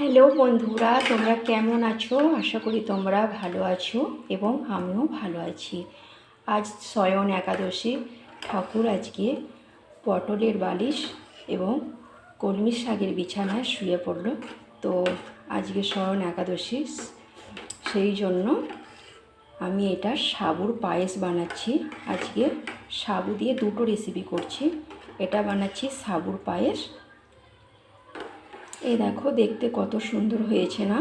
Hello বন্ধুরা, তোমরা কেমন আছো? আশা করি তোমরা ভালো আছো এবং আমিও ভালো আছি। আজ স্বয়ন একাদশী, ঠাকুর আজকে পটলের বালিশ এবং কলমি শাকের বিছানায় শুয়ে পড়ল। তো আজকে স্বয়ন একাদশী, সেই জন্য আমি এটা সাবুর পায়েস বানাচ্ছি। আজকে সাবু দিয়ে দুটো রেসিপি করছি। এটা বানাচ্ছি সাবুর পায়েস এই দেখো, দেখতে কত সুন্দর হয়েছে না?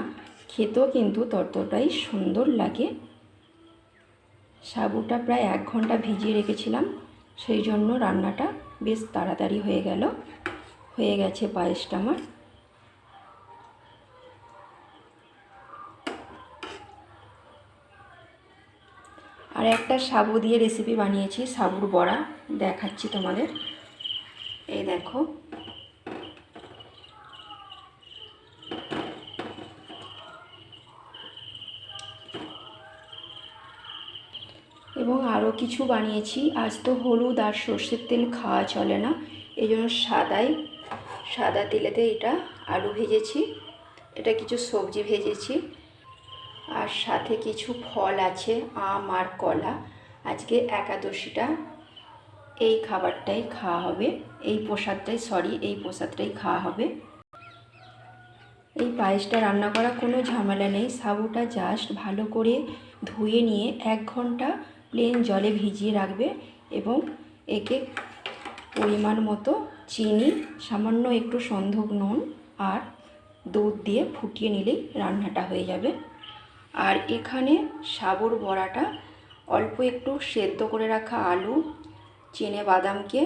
খেতেও কিন্তু ততটাই সুন্দর লাগে। সাবুটা প্রায় এক ঘণ্টা ভিজিয়ে রেখেছিলাম, সেই জন্য রান্নাটা বেশ তাড়াতাড়ি হয়ে গেল। হয়ে গেছে পায়েসটা আমার। আর একটা সাবু দিয়ে রেসিপি বানিয়েছি, সাবুর বড়া দেখাচ্ছি তোমাদের। এই দেখো এবং আরও কিছু বানিয়েছি। আজ তো হলুদ আর সর্ষের তেল খাওয়া চলে না। এই জন্য সাদাই, সাদা তেলেতে এটা আলু ভেজেছি। এটা কিছু সবজি ভেজেছি। আর সাথে কিছু ফল আছে, আম আর কলা। আজকে একাদশীটা, এই খাবারটাই খাওয়া হবে। এই প্রসাদটাই সরি এই প্রসাদটাই খাওয়া হবে। এই পায়েসটা রান্না করা কোনো ঝামেলা নেই। সাবুটা জাস্ট ভালো করে ধুয়ে নিয়ে এক ঘণ্টা প্লেন জলে ভিজিয়ে রাখবে এবং একে পরিমাণ মতো চিনি, সামান্য একটু সন্ধক নুন আর দুধ দিয়ে ফুটিয়ে নিলেই রান্নাটা হয়ে যাবে। আর এখানে সাবুর বড়াটা অল্প একটু সেদ্ধ করে রাখা আলু, চেনে বাদামকে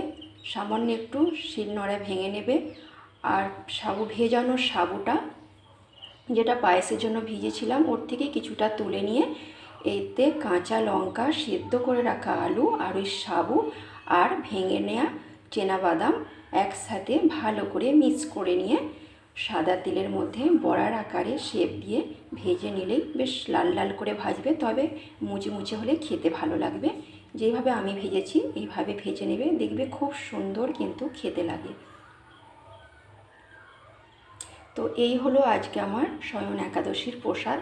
সামান্য একটু শিলনোড়ায় ভেঙে নেবে। আর সাবু, ভেজানো সাবুটা যেটা পায়েসের জন্য ভিজেছিলাম, ওর থেকে কিছুটা তুলে নিয়ে এতে কাঁচা লঙ্কা সেদ্ধ করে রাখা আলু আর ওই সাবু আর ভেঙে নেওয়া বাদাম একসাথে ভালো করে মিক্স করে নিয়ে সাদা তেলের মধ্যে বড়ার আকারে শেপ দিয়ে ভেজে নিলেই বেশ লাল লাল করে ভাজবে। তবে মুচে হলে খেতে ভালো লাগবে। যেইভাবে আমি ভেজেছি, এইভাবে ভেজে নেবে। দেখবে খুব সুন্দর কিন্তু খেতে লাগে। তো এই হলো আজকে আমার স্বয়ন একাদশীর প্রসাদ।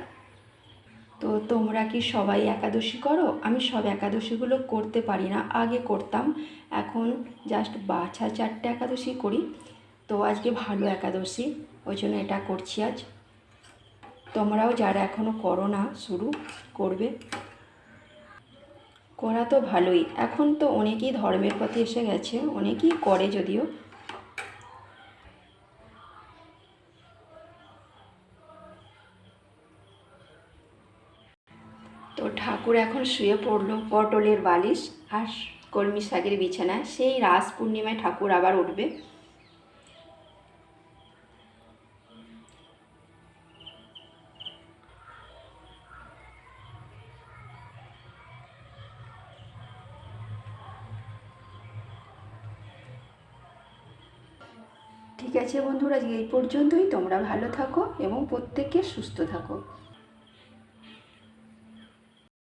তো তোমরা কি সবাই একাদশী করো? আমি সব একাদশীগুলো করতে পারি না, আগে করতাম। এখন জাস্ট বাছা চারটে একাদশী করি। তো আজকে ভালো একাদশী, ওই জন্য এটা করছি আজ। তোমরাও যারা এখনও করো না, শুরু করবে। করা তো ভালোই। এখন তো অনেকেই ধর্মের পথে এসে গেছে, অনেকেই করে যদিও। তো ঠাকুর এখন শুয়ে পড়ল পটলের বালিশ আর কলমি শাকের বিছানায়। সেই রাস পূর্ণিমায় ঠাকুর আবার উঠবে। ঠিক আছে বন্ধুরা এই পর্যন্তই। তোমরা ভালো থাকো এবং প্রত্যেকে সুস্থ থাকো।